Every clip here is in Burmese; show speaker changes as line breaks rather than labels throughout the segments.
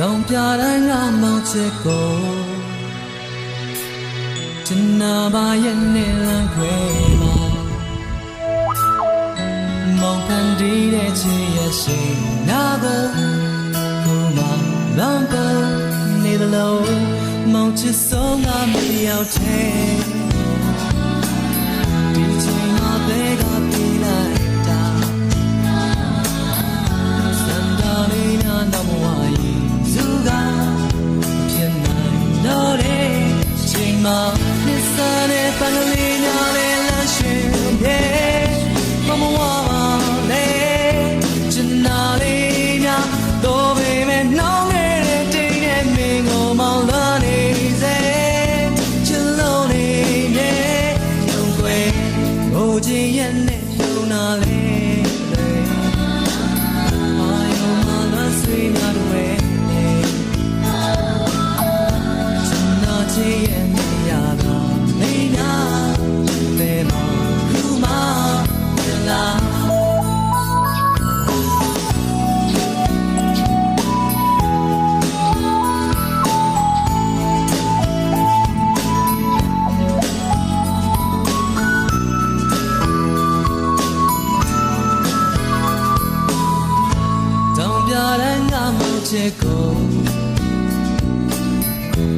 တောင်ပြတိုင်းကမောင်ချစ်ကိုချင်နာပါရဲ့နဲ့လမ်းခွဲမှာမောင်ဖန်တီးတဲ့ချစ်ရဲ့ရှိနာကိုခုမှလမ်းပေါ်နေသလိုမောင်ချစ်ဆုံးကမရောက်တဲ့ဒီချိန်မှာပဲကပြေးလိုက် ချိ ငါမချစ်ကို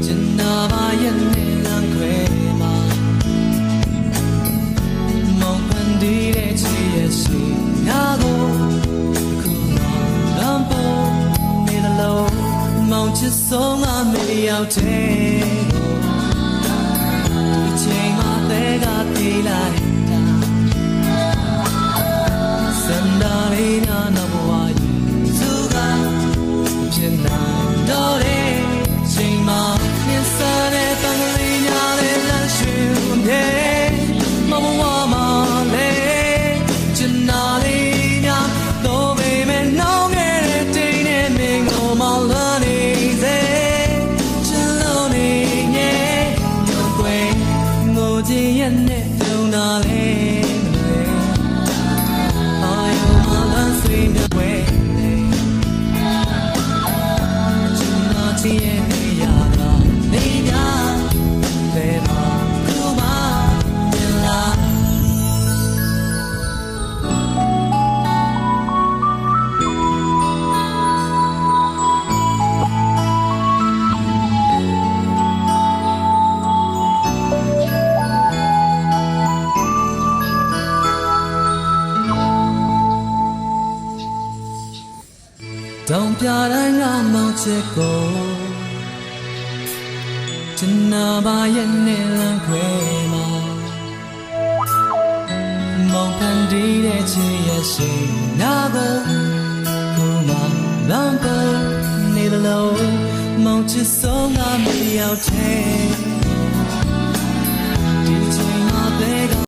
ကျင်နာပါရဲ့နဲ့လမ်းခွဲမှာမောင်ပန်ဒီတဲ့ချစ်ရဲ့ရှိနာကိုခုမှလမ်းပေါ်နေသလိုမောင်ချစ်ဆုံးက တော့ပေမဲ့နှောင်းခဲ့တဲ့တိတ်နဲ့မင်းကိုမောင်းလာ တောင်ပြတိုင်းကမောင်ချစ်ကိုချင်နာပါရဲ့နဲ့လမ်းခွဲမှာမောင်ဖန်တီးတဲ့ချစ်ရဲ့ရှိနာကိုခုမှလမ်းပေါ်နေသလိုမောင်ချစ်ဆုံးကမရောက်တဲ့ဒီချိန်မှာပဲက